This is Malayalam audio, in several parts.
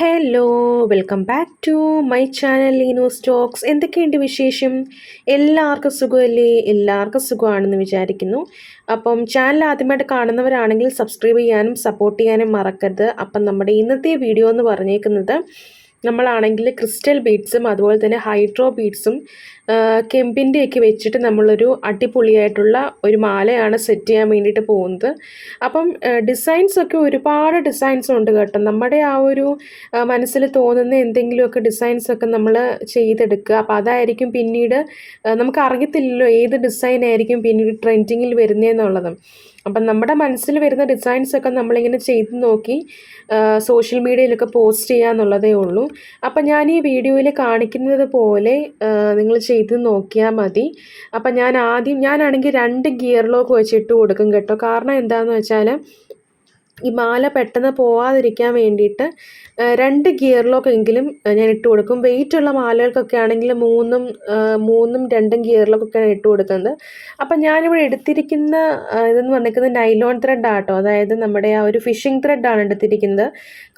Hello welcome back to my channel Leeno stocks എന്തൊക്കെയുണ്ട് വിശേഷം? എല്ലാവർക്കും സുഖമല്ലേ? എല്ലാവർക്കും സുഖമാണെന്ന് വിചാരിക്കുന്നു. അപ്പം ചാനൽ ആദ്യമായിട്ട് കാണുന്നവരാണെങ്കിൽ സബ്സ്ക്രൈബ് ചെയ്യാനും സപ്പോർട്ട് ചെയ്യാനും മറക്കരുത്. അപ്പം നമ്മുടെ ഇന്നത്തെ വീഡിയോ എന്ന് പറഞ്ഞേക്കുന്നത് നമ്മളാണെങ്കിൽ ക്രിസ്റ്റൽ ബീഡ്സും അതുപോലെ തന്നെ ഹൈഡ്രോ ബീഡ്സും കെമ്പിന്റെയൊക്കെ വെച്ചിട്ട് നമ്മളൊരു അടിപൊളിയായിട്ടുള്ള ഒരു മാലയാണ് സെറ്റ് ചെയ്യാൻ വേണ്ടിയിട്ട് പോകുന്നത്. അപ്പം ഡിസൈൻസ് ഒക്കെ ഒരുപാട് ഡിസൈൻസ് ഉണ്ട് കേട്ടോ. നമ്മുടെ ആ ഒരു മനസ്സിൽ തോന്നുന്ന എന്തെങ്കിലുമൊക്കെ ഡിസൈൻസ് ഒക്കെ നമ്മൾ ചെയ്തെടുക്കുക. അപ്പോൾ അതായിരിക്കും പിന്നീട് നമുക്ക് അറിയത്തില്ലല്ലോ ഏത് ഡിസൈൻ ആയിരിക്കും പിന്നീട് ട്രെൻഡിങ്ങിൽ വരുന്നതെന്നുള്ളത്. അപ്പം നമ്മുടെ മനസ്സിൽ വരുന്ന ഡിസൈൻസ് ഒക്കെ നമ്മളിങ്ങനെ ചെയ്ത് നോക്കി സോഷ്യൽ മീഡിയയിലൊക്കെ പോസ്റ്റ് ചെയ്യുക എന്നുള്ളതേ ഉള്ളൂ. അപ്പം ഞാൻ ഈ വീഡിയോയിൽ കാണിക്കുന്നത് പോലെ നിങ്ങൾ ചെയ്ത് നോക്കിയാൽ മതി. അപ്പം ഞാൻ ആദ്യം ഞാനാണെങ്കിൽ രണ്ട് ഗിയർ ലോക്ക് വെച്ചിട്ട് കൊടുക്കും കേട്ടോ. കാരണം എന്താണെന്ന് വെച്ചാൽ ഈ മാല പെട്ടെന്ന് പോവാതിരിക്കാൻ വേണ്ടിയിട്ട് രണ്ട് ഗിയർ ലോക്കെങ്കിലും ഞാൻ ഇട്ട് കൊടുക്കും. വെയിറ്റ് ഉള്ള മാലകൾക്കൊക്കെ ആണെങ്കിൽ മൂന്നും മൂന്നും രണ്ടും ഗിയർ ലോക്കൊക്കെയാണ് ഇട്ട് കൊടുക്കുന്നത്. അപ്പം ഞാനിവിടെ എടുത്തിരിക്കുന്ന ഇതെന്ന് പറഞ്ഞിരിക്കുന്നത് നൈലോൺ ത്രെഡ് ആട്ടോ. അതായത് നമ്മുടെ ആ ഒരു ഫിഷിംഗ് ത്രെഡാണ് എടുത്തിരിക്കുന്നത്.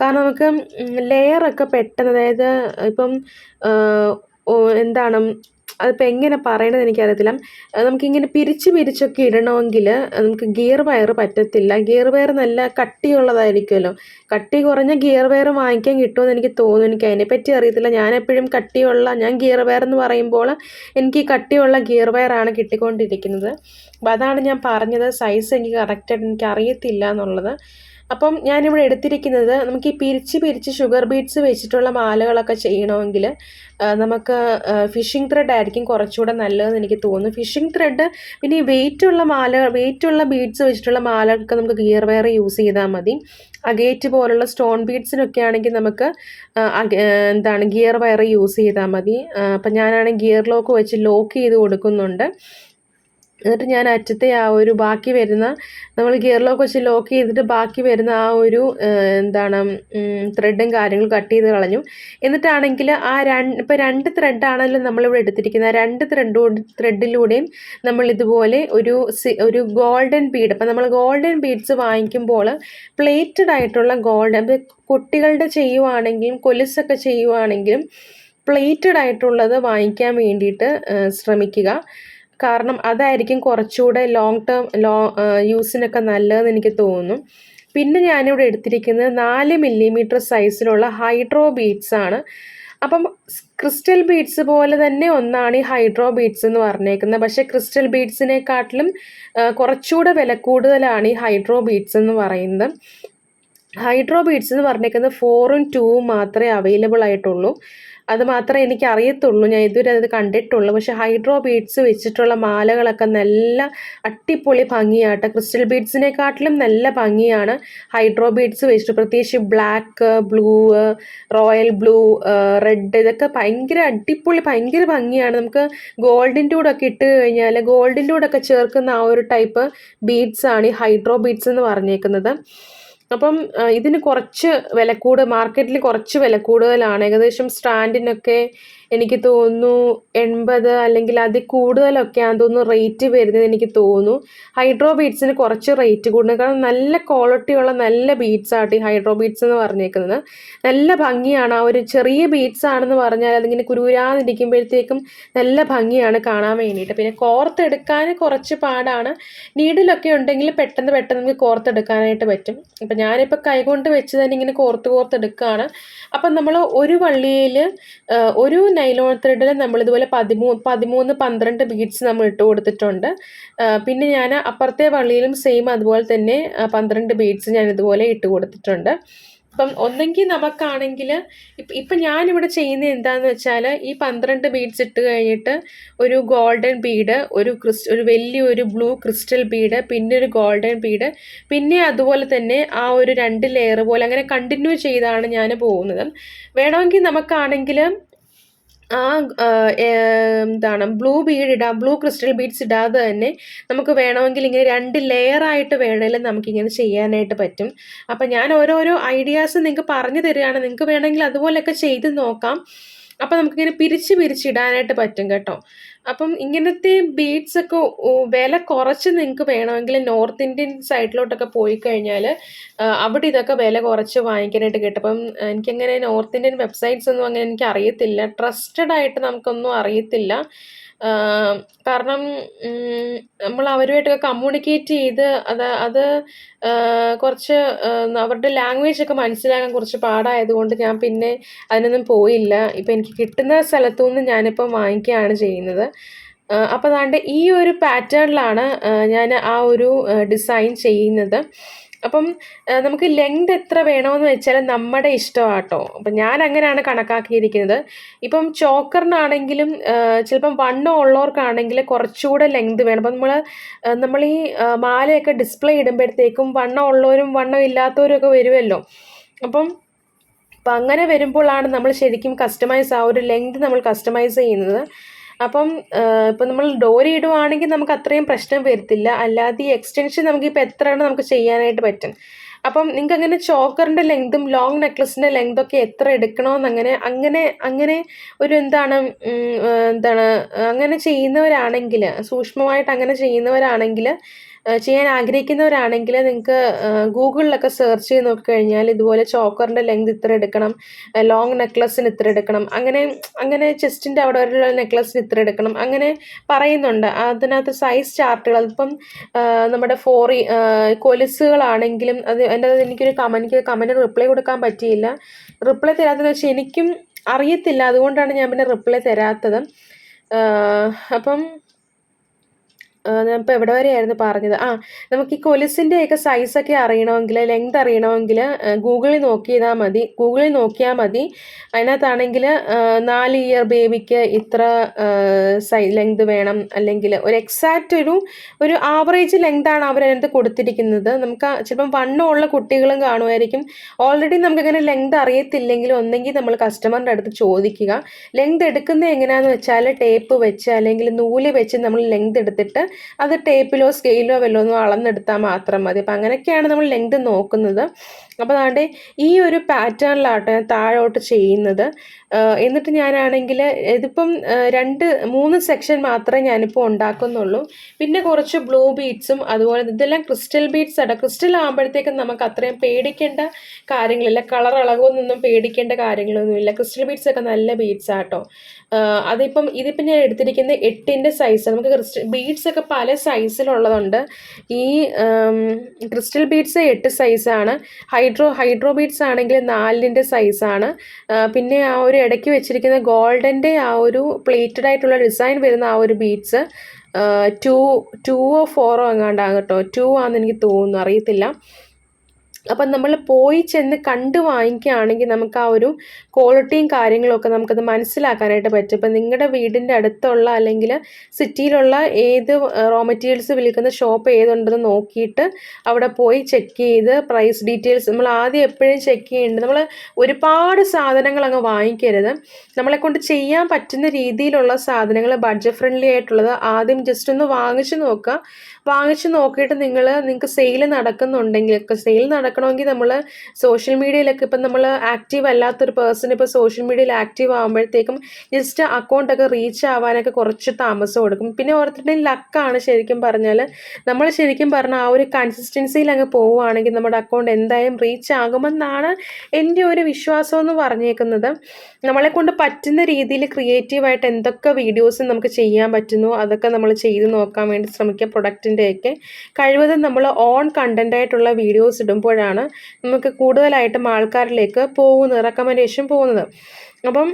കാരണം നമുക്ക് ലെയറൊക്കെ പെട്ടെന്ന് അതായത് ഇപ്പം എന്താണ് അതിപ്പോൾ എങ്ങനെ പറയണത് എനിക്കറിയത്തില്ല. നമുക്കിങ്ങനെ പിരിച്ച് പിരിച്ചൊക്കെ ഇടണമെങ്കിൽ നമുക്ക് ഗിയർ വയർ പറ്റത്തില്ല. ഗിയർ വയർ നല്ല കട്ടിയുള്ളതായിരിക്കുമല്ലോ. കട്ടി കുറഞ്ഞ ഗിയർ വയർ വാങ്ങിക്കാൻ കിട്ടുമെന്ന് എനിക്ക് തോന്നുന്നു. എനിക്ക് അതിനെപ്പറ്റി അറിയത്തില്ല. ഞാൻ എപ്പോഴും കട്ടിയുള്ള ഞാൻ ഗിയർ വയർ എന്ന് പറയുമ്പോൾ എനിക്ക് കട്ടിയുള്ള ഗിയർ വയറാണ് കിട്ടിക്കൊണ്ടിരിക്കുന്നത്. അപ്പോൾ അതാണ് ഞാൻ പറഞ്ഞത്. സൈസ് എനിക്ക് കറക്റ്റായിട്ട് എനിക്ക് അറിയത്തില്ല എന്നുള്ളത്. അപ്പം ഞാനിവിടെ എടുത്തിരിക്കുന്നത് നമുക്ക് ഈ പിരിച്ച് പിരിച്ച് ഷുഗർ ബീഡ്സ് വെച്ചിട്ടുള്ള മാലകളൊക്കെ ചെയ്യണമെങ്കിൽ നമുക്ക് ഫിഷിംഗ് ത്രെഡ് ആയിരിക്കും കുറച്ചുകൂടെ നല്ലതെന്ന് എനിക്ക് തോന്നുന്നു. ഫിഷിംഗ് ത്രെഡ് പിന്നെ ഈ വെയിറ്റുള്ള മാല വെയിറ്റുള്ള ബീഡ്സ് വെച്ചിട്ടുള്ള മാലകൾക്ക് നമുക്ക് ഗിയർ വെയർ യൂസ് ചെയ്താൽ മതി. അഗേറ്റ് പോലുള്ള സ്റ്റോൺ ബീഡ്സിനൊക്കെ ആണെങ്കിൽ നമുക്ക് എന്താണ് ഗിയർ വയർ യൂസ് ചെയ്താൽ മതി. അപ്പം ഞാനാണെങ്കിൽ ഗിയർ ലോക്ക് വെച്ച് ലോക്ക് ചെയ്ത് കൊടുക്കുന്നുണ്ട്. എന്നിട്ട് ഞാൻ അറ്റത്തെ ആ ഒരു ബാക്കി വരുന്ന നമ്മൾ ഗിയർ ലോക്ക് വെച്ച് ലോക്ക് ചെയ്തിട്ട് ബാക്കി വരുന്ന ആ ഒരു എന്താണ് ത്രെഡും കാര്യങ്ങളും കട്ട് ചെയ്ത് കളഞ്ഞു. എന്നിട്ടാണെങ്കിൽ ആ രണ്ട് ഇപ്പോൾ രണ്ട് ത്രെഡാണല്ലോ നമ്മളിവിടെ എടുത്തിരിക്കുന്നത്. ആ രണ്ട് ത്രെഡ് ത്രെഡിലൂടെയും നമ്മൾ ഇതുപോലെ ഒരു ഒരു ഗോൾഡൻ ബീഡ് അപ്പം നമ്മൾ ഗോൾഡൻ ബീഡ്സ് വാങ്ങിക്കുമ്പോൾ പ്ലേറ്റഡ് ആയിട്ടുള്ള ഗോൾഡൻ കുട്ടികളുടെ ചെയ്യുവാണെങ്കിലും കൊലുസൊക്കെ ചെയ്യുവാണെങ്കിലും പ്ലേറ്റഡ് ആയിട്ടുള്ളത് വാങ്ങിക്കാൻ വേണ്ടിയിട്ട് ശ്രമിക്കുക. കാരണം അതായിരിക്കും കുറച്ചുകൂടെ ലോങ് ടേം ലോ യൂസിനൊക്കെ നല്ലതെന്ന് എനിക്ക് തോന്നുന്നു. പിന്നെ ഞാനിവിടെ എടുത്തിരിക്കുന്നത് നാല് മില്ലിമീറ്റർ സൈസിലുള്ള ഹൈഡ്രോ ബീഡ്സ് ആണ്. അപ്പം ക്രിസ്റ്റൽ ബീഡ്സ് പോലെ തന്നെ ഒന്നാണ് ഈ ഹൈഡ്രോ ബീഡ്സ് എന്ന് പറഞ്ഞേക്കുന്നത്. പക്ഷേ ക്രിസ്റ്റൽ ബീഡ്സിനെക്കാട്ടിലും കുറച്ചുകൂടെ വില കൂടുതലാണ് ഈ ഹൈഡ്രോ ബീഡ്സ് എന്ന് പറയുന്നത്. ഹൈഡ്രോ ബീഡ്സ് എന്ന് പറഞ്ഞേക്കുന്നത് ഫോറും ടൂവും മാത്രമേ അവൈലബിൾ ആയിട്ടുള്ളൂ. അത് മാത്രമേ എനിക്ക് അറിയത്തുള്ളൂ ഞാൻ ഇതുവരെ അത് കണ്ടിട്ടുള്ളൂ. പക്ഷേ ഹൈഡ്രോ ബീഡ്സ് വെച്ചിട്ടുള്ള മാലകളൊക്കെ നല്ല അട്ടിപ്പൊളി ഭംഗിയാട്ടോ. ക്രിസ്റ്റൽ ബീഡ്സിനെക്കാട്ടിലും നല്ല ഭംഗിയാണ് ഹൈഡ്രോ ബീഡ്സ് വെച്ചിട്ട്. പ്രത്യേകിച്ച് black blue royal blue red ഇതൊക്കെ ഭയങ്കര അടിപൊളി ഭയങ്കര ഭംഗിയാണ്. നമുക്ക് ഗോൾഡിന്റെ കൂടെ ഒക്കെ ഇട്ട് കഴിഞ്ഞാൽ ഗോൾഡിന്റെ കൂടെ ഒക്കെ ചേർക്കുന്ന ആ ഒരു ടൈപ്പ് ബീഡ്സാണ് ഈ ഹൈഡ്രോ ബീഡ്സ് എന്ന് പറഞ്ഞേക്കുന്നത്. അപ്പം ഇതിന് കുറച്ച് വില കൂടുതൽ മാർക്കറ്റിൽ കുറച്ച് വില കൂടുതലാണ് ഏകദേശം സ്റ്റാൻഡിനൊക്കെ എനിക്ക് തോന്നുന്നു എൺപത് അല്ലെങ്കിൽ അതിൽ കൂടുതലൊക്കെയാണെന്ന് തോന്നുന്നു റേറ്റ് വരുന്നത് എനിക്ക് തോന്നുന്നു. ഹൈഡ്രോ ബീഡ്സിന് കുറച്ച് റേറ്റ് കൂടുന്നത് കാരണം നല്ല ക്വാളിറ്റിയുള്ള നല്ല ബീഡ്സ് ആയിട്ട് ഈ ഹൈഡ്രോ ബീഡ്സ് എന്ന് പറഞ്ഞേക്കുന്നത്. നല്ല ഭംഗിയാണ്. ആ ഒരു ചെറിയ ബീഡ്സ് ആണെന്ന് പറഞ്ഞാൽ അതിങ്ങനെ കുരുകുരാന്നിരിക്കുമ്പോഴത്തേക്കും നല്ല ഭംഗിയാണ് കാണാൻ വേണ്ടിയിട്ട്. പിന്നെ കോർത്തെടുക്കാൻ കുറച്ച് പാടാണ്. നീഡിലൊക്കെ ഉണ്ടെങ്കിൽ പെട്ടെന്ന് പെട്ടെന്ന് നമുക്ക് കോർത്തെടുക്കാനായിട്ട് പറ്റും. അപ്പം ഞാനിപ്പോൾ കൈകൊണ്ട് വെച്ച് തന്നെ ഇങ്ങനെ കോർത്ത് കോർത്തെടുക്കുകയാണ് അപ്പം നമ്മൾ ഒരു വള്ളിയിൽ ഒരു നൈലോൺ ത്രെഡിൽ നമ്മളിതുപോലെ പതിമൂന്ന് പതിമൂന്ന് പന്ത്രണ്ട് ബീഡ്സ് നമ്മൾ ഇട്ട് കൊടുത്തിട്ടുണ്ട്. പിന്നെ ഞാൻ അപ്പുറത്തെ വള്ളിയിലും സെയിം അതുപോലെ തന്നെ പന്ത്രണ്ട് ബീഡ്സ് ഞാൻ ഇതുപോലെ ഇട്ട് കൊടുത്തിട്ടുണ്ട്. അപ്പം ഒന്നെങ്കിൽ നമുക്കാണെങ്കിൽ ഇപ്പം ഇപ്പം ഞാനിവിടെ ചെയ്യുന്നത് എന്താണെന്ന് വെച്ചാൽ ഈ പന്ത്രണ്ട് ബീഡ്സ് ഇട്ട് കഴിഞ്ഞിട്ട് ഒരു ഗോൾഡൻ ബീഡ് ഒരു ക്രിസ് ഒരു വലിയൊരു ബ്ലൂ ക്രിസ്റ്റൽ ബീഡ് പിന്നെ ഒരു ഗോൾഡൻ ബീഡ് പിന്നെ അതുപോലെ തന്നെ ആ ഒരു രണ്ട് ലെയർ പോലെ അങ്ങനെ കണ്ടിന്യൂ ചെയ്താണ് ഞാൻ പോകുന്നത്. വേണമെങ്കിൽ നമുക്കാണെങ്കിൽ ആ എന്താണ് ബ്ലൂ ബീഡ് ഇടാം ബ്ലൂ ക്രിസ്റ്റൽ ബീഡ്സ് ഇടാതെ തന്നെ നമുക്ക് വേണമെങ്കിൽ ഇങ്ങനെ രണ്ട് ലെയർ ആയിട്ട് വേണമെങ്കിലും നമുക്കിങ്ങനെ ചെയ്യാനായിട്ട് പറ്റും. അപ്പം ഞാൻ ഓരോരോ ഐഡിയാസ് നിങ്ങൾക്ക് പറഞ്ഞു തരികയാണ്. നിങ്ങൾക്ക് വേണമെങ്കിൽ അതുപോലെയൊക്കെ ചെയ്ത് നോക്കാം. അപ്പം നമുക്കിങ്ങനെ പിരിച്ച് പിരിച്ചിടാനായിട്ട് പറ്റും കേട്ടോ. അപ്പം ഇങ്ങനത്തെ ബീഡ്സ് ഒക്കെ വില കുറച്ച് നിങ്ങൾക്ക് വേണമെങ്കിൽ നോർത്ത് ഇന്ത്യൻ സൈഡിലോട്ടൊക്കെ പോയി കഴിഞ്ഞാൽ അവിടെ ഇതൊക്കെ വില കുറച്ച് വാങ്ങിക്കാനായിട്ട് കിട്ടും. അപ്പം എനിക്കങ്ങനെ നോർത്ത് ഇന്ത്യൻ വെബ്സൈറ്റ്സ് ഒന്നും അങ്ങനെ എനിക്ക് അറിയത്തില്ല. ട്രസ്റ്റഡ് ആയിട്ട് നമുക്കൊന്നും അറിയത്തില്ല. കാരണം നമ്മൾ അവരുമായിട്ടൊക്കെ കമ്മ്യൂണിക്കേറ്റ് ചെയ്ത് അത് അത് കുറച്ച് അവരുടെ ലാംഗ്വേജ് ഒക്കെ മനസ്സിലാക്കാൻ കുറച്ച് പാടായതുകൊണ്ട് ഞാൻ പിന്നെ അതിനൊന്നും പോയില്ല. ഇപ്പം എനിക്ക് കിട്ടുന്ന സ്ഥലത്തു നിന്ന് ഞാനിപ്പം വാങ്ങിക്കുകയാണ് ചെയ്യുന്നത്. അപ്പോൾ അതാണ്ട് ഈ ഒരു പാറ്റേണിലാണ് ഞാൻ ആ ഒരു ഡിസൈൻ ചെയ്യുന്നത്. അപ്പം നമുക്ക് ലെങ്ത് എത്ര വേണമെന്ന് വെച്ചാൽ നമ്മുടെ ഇഷ്ടമാട്ടോ അപ്പം ഞാൻ അങ്ങനെയാണ് കണക്കാക്കിയിരിക്കുന്നത്. ഇപ്പം ചോക്കറിനാണെങ്കിലും ചിലപ്പം വണ്ണം ഉള്ളവർക്കാണെങ്കിൽ കുറച്ചുകൂടെ ലെങ്ത് വേണം. അപ്പം നമ്മൾ നമ്മൾ ഈ മാലയൊക്കെ ഡിസ്പ്ലേ ഇടുമ്പോഴത്തേക്കും വണ്ണം ഉള്ളവരും വണ്ണം ഇല്ലാത്തവരും ഒക്കെ വരുമല്ലോ അപ്പം അപ്പം അങ്ങനെ വരുമ്പോഴാണ് നമ്മൾ ശരിക്കും കസ്റ്റമൈസ് ആ ഒരു ലെങ്ത് നമ്മൾ കസ്റ്റമൈസ് ചെയ്യുന്നത്. അപ്പം ഇപ്പം നമ്മൾ ഡോരി ഇടുവാണെങ്കിൽ നമുക്ക് അത്രയും പ്രശ്നം വരത്തില്ല. അല്ലാതെ ഈ എക്സ്റ്റൻഷൻ നമുക്കിപ്പോൾ എത്രയാണ് നമുക്ക് ചെയ്യാനായിട്ട് പറ്റും. അപ്പം നിങ്ങൾക്ക് അങ്ങനെ ചോക്കറിന്റെ ലെങ്തും ലോങ് നെക്ലസിന്റെ ലെങ്തൊക്കെ എത്ര എടുക്കണമെന്ന് അങ്ങനെ അങ്ങനെ അങ്ങനെ ഒരു എന്താണ് എന്താണ് അങ്ങനെ ചെയ്യുന്നവരാണെങ്കിൽ സൂക്ഷ്മമായിട്ട് അങ്ങനെ ചെയ്യുന്നവരാണെങ്കിൽ ചെയ്യാൻ ആഗ്രഹിക്കുന്നവരാണെങ്കിൽ നിങ്ങൾക്ക് ഗൂഗിളിലൊക്കെ സെർച്ച് ചെയ്ത് നോക്കിക്കഴിഞ്ഞാൽ ഇതുപോലെ ചോക്കറിന്റെ ലെങ്ത് ഇത്ര എടുക്കണം ലോങ് നെക്ലസിന് ഇത്ര എടുക്കണം അങ്ങനെ അങ്ങനെ ചെസ്റ്റിന്റെ അവിടെ വരെയുള്ള നെക്ലസിന് ഇത്ര എടുക്കണം അങ്ങനെ പറയുന്നുണ്ട്. അതിനകത്ത് സൈസ് ചാർട്ടുകൾ അതിപ്പം നമ്മുടെ ഫോറി കൊലുസുകളാണെങ്കിലും അത് എന്റെ എനിക്കൊരു കമന്റ് കമന്റ് റിപ്ലൈ കൊടുക്കാൻ പറ്റിയില്ല. റിപ്ലൈ തരാത്തതെന്ന് വെച്ചാൽ എനിക്കും അറിയത്തില്ല അതുകൊണ്ടാണ് ഞാൻ പിന്നെ റിപ്ലൈ തരാത്തത്. അപ്പം ഇപ്പോൾ എവിടെ വരെയായിരുന്നു പറഞ്ഞത്? ആ നമുക്ക് ഈ കൊലുസിന്റെയൊക്കെ സൈസൊക്കെ അറിയണമെങ്കിൽ ലെങ്ത് അറിയണമെങ്കിൽ ഗൂഗിളിൽ നോക്കിയതാൽ മതി. ഗൂഗിളിൽ നോക്കിയാൽ മതി. അതിനകത്താണെങ്കിൽ നാല് ഇയർ ബേബിക്ക് ഇത്ര സൈ ലെങ്ത് വേണം. അല്ലെങ്കിൽ ഒരു എക്സാക്റ്റ് ഒരു ഒരു ആവറേജ് ലെങ്താണ് അവരതിനകത്ത് കൊടുത്തിരിക്കുന്നത്. നമുക്ക് ചിലപ്പം വണ്ണമുള്ള കുട്ടികളും കാണുമായിരിക്കും. ഓൾറെഡി നമുക്കങ്ങനെ ലെങ്ത് അറിയത്തില്ലെങ്കിൽ ഒന്നെങ്കിൽ നമ്മൾ കസ്റ്റമറിന്റെ അടുത്ത് ചോദിക്കുക. ലെങ്ത് എടുക്കുന്നത് എങ്ങനെയാണെന്ന് വെച്ചാൽ ടേപ്പ് വെച്ച് അല്ലെങ്കിൽ നൂൽ വെച്ച് നമ്മൾ ലെങ്ത് എടുത്തിട്ട് അത് ടേപ്പിലോ സ്കെയിലോ വല്ലതും അളന്നെടുത്താൽ മാത്രം മതി. അപ്പം അങ്ങനെയൊക്കെയാണ് നമ്മൾ ലെങ്ത് നോക്കുന്നത്. അപ്പോൾ അതാണ്ട് ഈ ഒരു പാറ്റേണിലാട്ടോ ഞാൻ താഴോട്ട് ചെയ്യുന്നത്. എന്നിട്ട് ഞാനാണെങ്കിൽ ഇതിപ്പം രണ്ട് മൂന്ന് സെക്ഷൻ മാത്രമേ ഞാനിപ്പോൾ ഉണ്ടാക്കുന്നുള്ളൂ. പിന്നെ കുറച്ച് ബ്ലൂ ബീഡ്സും അതുപോലെ ഇതെല്ലാം ക്രിസ്റ്റൽ ബീഡ്സ് ആണ് ക്രിസ്റ്റൽ ആകുമ്പോഴത്തേക്കും നമുക്ക് അത്രയും പേടിക്കേണ്ട കാര്യങ്ങളില്ല. കളർ അളവൊന്നും പേടിക്കേണ്ട കാര്യങ്ങളൊന്നുമില്ല. ക്രിസ്റ്റൽ ബീഡ്സ് ഒക്കെ നല്ല ബീഡ്സ് ആട്ടോ. അതിപ്പം ഇതിപ്പം ഞാൻ എടുത്തിരിക്കുന്നത് എട്ടിന്റെ സൈസ്. നമുക്ക് ക്രിസ്റ്റൽ ബീഡ്സ് ഒക്കെ പല സൈസിലുള്ളതുണ്ട്. ഈ ക്രിസ്റ്റൽ ബീഡ്സ് എട്ട് സൈസാണ്. ഹൈഡ്രോ ഹൈഡ്രോ ബീഡ്സ് ആണെങ്കിൽ നാലിന്റെ സൈസാണ് പിന്നെ ആ ഒരു ഇടയ്ക്ക് വെച്ചിരിക്കുന്ന ഗോൾഡന്റെ ആ ഒരു പ്ലേറ്റഡ് ആയിട്ടുള്ള ഡിസൈൻ വരുന്ന ആ ഒരു ബീഡ്സ് ടു ടൂവോ ഫോറോ എങ്ങാണ്ടാണ് കേട്ടോ. ടു ആണെന്ന് എനിക്ക് തോന്നുന്നു അറിയത്തില്ല. അപ്പം നമ്മൾ പോയി ചെന്ന് കണ്ട് വാങ്ങിക്കുകയാണെങ്കിൽ നമുക്ക് ആ ഒരു ക്വാളിറ്റിയും കാര്യങ്ങളൊക്കെ നമുക്കത് മനസ്സിലാക്കാനായിട്ട് പറ്റും. ഇപ്പം നിങ്ങളുടെ വീടിന്റെ അടുത്തുള്ള അല്ലെങ്കിൽ സിറ്റിയിലുള്ള ഏത് റോ മെറ്റീരിയൽസ് വിൽക്കുന്ന ഷോപ്പ് ഏതുണ്ടെന്ന് നോക്കിയിട്ട് അവിടെ പോയി ചെക്ക് ചെയ്ത് പ്രൈസ് ഡീറ്റെയിൽസ് നമ്മൾ ആദ്യം എപ്പോഴും ചെക്ക് ചെയ്യേണ്ടത് നമ്മൾ ഒരുപാട് സാധനങ്ങൾ അങ്ങ് വാങ്ങിക്കരുത്. നമ്മളെ കൊണ്ട് ചെയ്യാൻ പറ്റുന്ന രീതിയിലുള്ള സാധനങ്ങൾ ബഡ്ജറ്റ് ഫ്രണ്ട്ലി ആയിട്ടുള്ളത് ആദ്യം ജസ്റ്റ് ഒന്ന് വാങ്ങിച്ചു നോക്കുക. വാങ്ങിച്ചു നോക്കിയിട്ട് നിങ്ങൾ നിങ്ങൾക്ക് സെയിൽ നടക്കുന്നുണ്ടെങ്കിൽ സെയിൽ നടക്കണമെങ്കിൽ നമ്മൾ സോഷ്യൽ മീഡിയയിലൊക്കെ ഇപ്പം നമ്മൾ ആക്റ്റീവ് അല്ലാത്തൊരു പേഴ്സൺ ഇപ്പോൾ സോഷ്യൽ മീഡിയയിൽ ആക്റ്റീവ് ആകുമ്പോഴത്തേക്കും ജസ്റ്റ് അക്കൗണ്ടൊക്കെ റീച്ച് ആവാനൊക്കെ കുറച്ച് താമസം കൊടുക്കും പിന്നെ ഓരോരുത്തരുടെയും ലക്കാണ് ശരിക്കും പറഞ്ഞാൽ. നമ്മൾ ശരിക്കും പറഞ്ഞാൽ ആ ഒരു കൺസിസ്റ്റൻസിയിൽ അങ്ങ് പോവുകയാണെങ്കിൽ നമ്മുടെ അക്കൗണ്ട് എന്തായാലും റീച്ച് ആകുമെന്നാണ് എന്റെ ഒരു വിശ്വാസം എന്ന് പറഞ്ഞേക്കുന്നത്. നമ്മളെ കൊണ്ട് പറ്റുന്ന രീതിയിൽ ക്രിയേറ്റീവായിട്ട് എന്തൊക്കെ വീഡിയോസ് നമുക്ക് ചെയ്യാൻ പറ്റുന്നു അതൊക്കെ നമ്മൾ ചെയ്ത് നോക്കാൻ വേണ്ടി ശ്രമിക്കുക പ്രൊഡക്റ്റിന്റെയൊക്കെ കഴിവതും നമ്മൾ ഓൺ കണ്ടന്റായിട്ടുള്ള വീഡിയോസ് ഇടുമ്പോഴാണ് നമുക്ക് കൂടുതലായിട്ടും ആൾക്കാരിലേക്ക് പോകുന്നത് റെക്കമെൻഡേഷൻ പോകുന്നത്. അപ്പം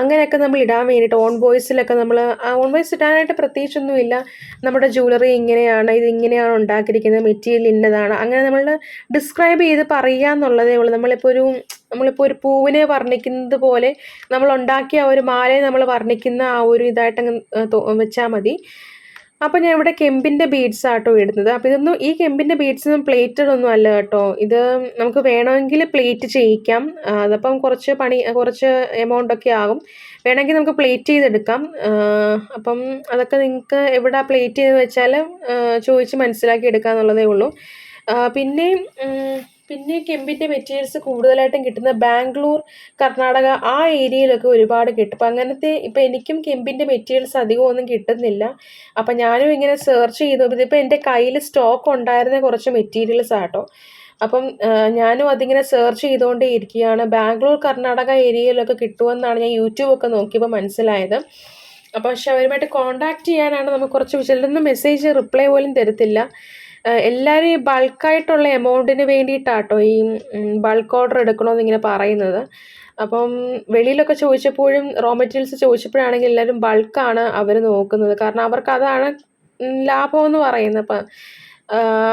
അങ്ങനെയൊക്കെ നമ്മൾ ഇടാൻ വേണ്ടിയിട്ട് ഓൺ വോയിസിലൊക്കെ നമ്മൾ ഓൺ വോയിസ് ഇടാനായിട്ട് പ്രത്യേകിച്ചൊന്നുമില്ല. നമ്മുടെ ജ്വല്ലറി ഇങ്ങനെയാണ് ഇത് ഇങ്ങനെയാണ് ഉണ്ടാക്കിയിരിക്കുന്നത് മെറ്റീരിയൽ ഇന്നതാണ്. അങ്ങനെ നമ്മൾ ഡിസ്ക്രൈബ് ചെയ്ത് പറയുക എന്നുള്ളതേ ഉള്ളൂ. നമ്മളിപ്പോൾ ഒരു നമ്മളിപ്പോൾ ഒരു പൂവിനെ വർണിക്കുന്നത് പോലെ നമ്മൾ ഉണ്ടാക്കിയ ആ ഒരു മാലയെ നമ്മൾ വർണിക്കുന്ന ആ ഒരു ഇതായിട്ടങ്ങ് വെച്ചാൽ മതി. അപ്പോൾ ഞാൻ ഇവിടെ കെമ്പിന്റെ ബീഡ്സ് ആട്ടോ ഇടുന്നത്. അപ്പോൾ ഇതൊന്നും ഈ കെമ്പിന്റെ ബീഡ്സ് ഒന്നും പ്ലേറ്റഡ് ഒന്നും അല്ല കേട്ടോ. ഇത് നമുക്ക് വേണമെങ്കിൽ പ്ലേറ്റ് ചെയ്യിക്കാം. അതപ്പം കുറച്ച് പണി കുറച്ച് എമൗണ്ട് ഒക്കെ ആകും. വേണമെങ്കിൽ നമുക്ക് പ്ലേറ്റ് ചെയ്തെടുക്കാം. അപ്പം അതൊക്കെ നിങ്ങൾക്ക് എവിടെ പ്ലേറ്റ് ചെയ്തെന്ന് വെച്ചാൽ ചോദിച്ച് മനസ്സിലാക്കി എടുക്കുക എന്നുള്ളതേ ഉള്ളൂ പിന്നെ പിന്നെ കെമ്പിന്റെ മെറ്റീരിയൽസ് കൂടുതലായിട്ടും കിട്ടുന്ന ബാംഗ്ലൂർ കർണാടക ആ ഏരിയയിലൊക്കെ ഒരുപാട് കിട്ടും. അപ്പം അങ്ങനത്തെ ഇപ്പം എനിക്കും കെമ്പിന്റെ മെറ്റീരിയൽസ് അധികം ഒന്നും കിട്ടുന്നില്ല. അപ്പം ഞാനും ഇങ്ങനെ സെർച്ച് ചെയ്തു. ഇതിപ്പോൾ എന്റെ കയ്യിൽ സ്റ്റോക്ക് ഉണ്ടായിരുന്ന കുറച്ച് മെറ്റീരിയൽസ് ആട്ടോ. അപ്പം ഞാനും അതിങ്ങനെ സെർച്ച് ചെയ്തുകൊണ്ടേ ഇരിക്കുകയാണ്. ബാംഗ്ലൂർ കർണാടക ഏരിയയിലൊക്കെ കിട്ടുമെന്നാണ് ഞാൻ യൂട്യൂബൊക്കെ നോക്കിയപ്പോൾ മനസ്സിലായത്. അപ്പോൾ പക്ഷെ അവരുമായിട്ട് കോണ്ടാക്ട് ചെയ്യാനാണ് നമുക്ക് കുറച്ച് ചിലരൊന്നും മെസ്സേജ് റിപ്ലൈ പോലും തരത്തില്ല. എല്ലാവരും ഈ ബൾക്കായിട്ടുള്ള എമൗണ്ടിന് വേണ്ടിയിട്ടാട്ടോ ഈ ബൾക്ക് ഓർഡർ എടുക്കണമെന്ന് ഇങ്ങനെ പറയുന്നത്. അപ്പം വെളിയിലൊക്കെ ചോദിച്ചപ്പോഴും റോ മെറ്റീരിയൽസ് ചോദിച്ചപ്പോഴാണെങ്കിൽ എല്ലാവരും ബൾക്കാണ് അവർ നോക്കുന്നത്. കാരണം അവർക്ക് അതാണ് ലാഭം എന്ന് പറയുന്നത്. അപ്പം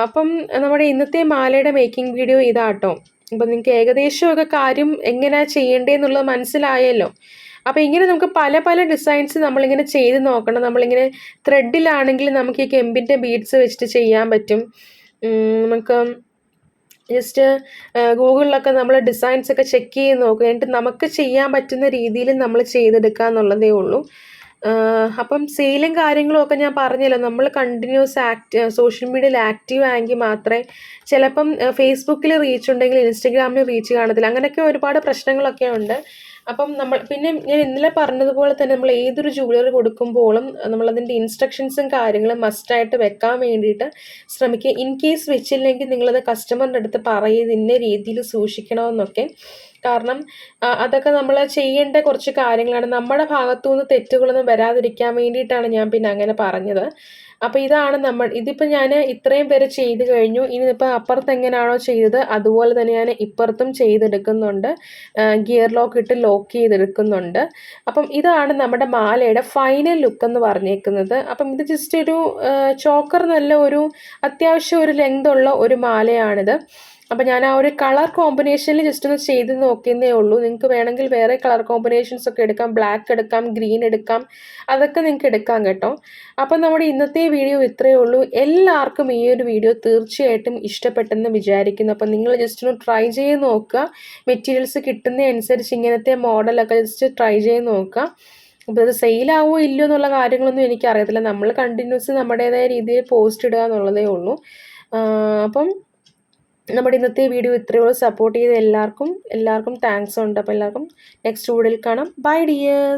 അപ്പം നമ്മുടെ ഇന്നത്തെ മാലയുടെ മേക്കിംഗ് വീഡിയോ ഇതാട്ടോ. അപ്പം നിങ്ങൾക്ക് ഏകദേശമൊക്കെ കാര്യം എങ്ങനെയാണ് ചെയ്യേണ്ടതെന്നുള്ളത് മനസ്സിലായല്ലോ. അപ്പോൾ ഇങ്ങനെ നമുക്ക് പല പല ഡിസൈൻസ് നമ്മളിങ്ങനെ ചെയ്ത് നോക്കണം. നമ്മളിങ്ങനെ ത്രെഡിലാണെങ്കിൽ നമുക്ക് ഈ കെമ്പിന്റെ ബീഡ്സ് വെച്ചിട്ട് ചെയ്യാൻ പറ്റും. നമുക്ക് ജസ്റ്റ് ഗൂഗിളിലൊക്കെ നമ്മൾ ഡിസൈൻസ് ഒക്കെ ചെക്ക് ചെയ്ത് നോക്കുക എന്നിട്ട് നമുക്ക് ചെയ്യാൻ പറ്റുന്ന രീതിയിൽ നമ്മൾ ചെയ്തെടുക്കുക എന്നുള്ളതേ ഉള്ളൂ. അപ്പം സെയിലും കാര്യങ്ങളും ഒക്കെ ഞാൻ പറഞ്ഞല്ലോ. നമ്മൾ കണ്ടിന്യൂസ് ആക്ട് സോഷ്യൽ മീഡിയയിൽ ആക്റ്റീവ് ആയെങ്കിൽ മാത്രമേ ചിലപ്പം ഫേസ്ബുക്കിൽ റീച്ച് ഉണ്ടെങ്കിൽ ഇൻസ്റ്റഗ്രാമിൽ റീച്ച് കാണത്തില്ല. അങ്ങനെയൊക്കെ ഒരുപാട് പ്രശ്നങ്ങളൊക്കെ ഉണ്ട്. അപ്പം നമ്മൾ പിന്നെ ഞാൻ ഇന്നലെ പറഞ്ഞതുപോലെ തന്നെ നമ്മൾ ഏതൊരു ജൂലറി കൊടുക്കുമ്പോഴും നമ്മളതിന്റെ ഇൻസ്ട്രക്ഷൻസും കാര്യങ്ങളും മസ്റ്റായിട്ട് വെക്കാൻ വേണ്ടിയിട്ട് ശ്രമിക്കുക. ഇൻ കേസ് വെച്ചില്ലെങ്കിൽ നിങ്ങളത് കസ്റ്റമറിന്റെ അടുത്ത് പറയുക ഇന്ന രീതിയിൽ സൂക്ഷിക്കണമെന്നൊക്കെ. കാരണം അതൊക്കെ നമ്മൾ ചെയ്യേണ്ട കുറച്ച് കാര്യങ്ങളാണ്. നമ്മുടെ ഭാഗത്തുനിന്ന് തെറ്റുകളൊന്നും വരാതിരിക്കാൻ വേണ്ടിയിട്ടാണ് ഞാൻ പിന്നെ അങ്ങനെ പറഞ്ഞത്. അപ്പോൾ ഇതാണ് നമ്മൾ ഇതിപ്പോൾ ഞാൻ ഇത്രയും പേര് ചെയ്ത് കഴിഞ്ഞു. ഇനിയിപ്പോൾ അപ്പുറത്ത് എങ്ങനെയാണോ ചെയ്തത് അതുപോലെ തന്നെ ഞാൻ ഇപ്പുറത്തും ചെയ്തെടുക്കുന്നുണ്ട്. ഗിയർ ലോക്ക് ഇട്ട് ലോക്ക് ചെയ്തെടുക്കുന്നുണ്ട്. അപ്പം ഇതാണ് നമ്മുടെ മാലയുടെ ഫൈനൽ ലുക്ക് എന്ന് പറഞ്ഞേക്കുന്നത്. അപ്പം ഇത് ജസ്റ്റ് ഒരു ചോക്കർ നല്ല ഒരു അത്യാവശ്യം ഒരു ലെങ്ത് ഉള്ള ഒരു മാലയാണിത്. അപ്പോൾ ഞാൻ ആ ഒരു കളർ കോമ്പിനേഷനിൽ ജസ്റ്റ് ഒന്ന് ചെയ്ത് നോക്കിയെന്നേ ഉള്ളൂ. നിങ്ങൾക്ക് വേണമെങ്കിൽ വേറെ കളർ കോമ്പിനേഷൻസ് ഒക്കെ എടുക്കാം. ബ്ലാക്ക് എടുക്കാം ഗ്രീൻ എടുക്കാം. അതൊക്കെ നിങ്ങൾക്ക് എടുക്കാം കേട്ടോ. അപ്പം നമ്മുടെ ഇന്നത്തെ വീഡിയോ ഇത്രയേ ഉള്ളൂ. എല്ലാവർക്കും ഈ ഒരു വീഡിയോ തീർച്ചയായിട്ടും ഇഷ്ടപ്പെട്ടെന്ന് വിചാരിക്കുന്നു. അപ്പം നിങ്ങൾ ജസ്റ്റ് ഒന്ന് ട്രൈ ചെയ്ത് നോക്കുക. മെറ്റീരിയൽസ് കിട്ടുന്ന അനുസരിച്ച് ഇങ്ങനത്തെ മോഡലൊക്കെ ജസ്റ്റ് ട്രൈ ചെയ്ത് നോക്കുക. അപ്പോൾ അത് സെയിലാവോ ഇല്ലയോ എന്നുള്ള കാര്യങ്ങളൊന്നും എനിക്കറിയത്തില്ല നമ്മൾ കണ്ടിന്യൂസ് നമ്മുടേതായ രീതിയിൽ പോസ്റ്റ് ഇടുക എന്നുള്ളതേ ഉള്ളൂ. അപ്പം നമ്മുടെ ഇന്നത്തെ വീഡിയോ ഇത്രയോളം സപ്പോർട്ട് ചെയ്ത എല്ലാവർക്കും എല്ലാവർക്കും താങ്ക്സ് ഉണ്ട്. അപ്പോൾ എല്ലാവർക്കും നെക്സ്റ്റ് വീഡിയോയിൽ കാണാം. By dear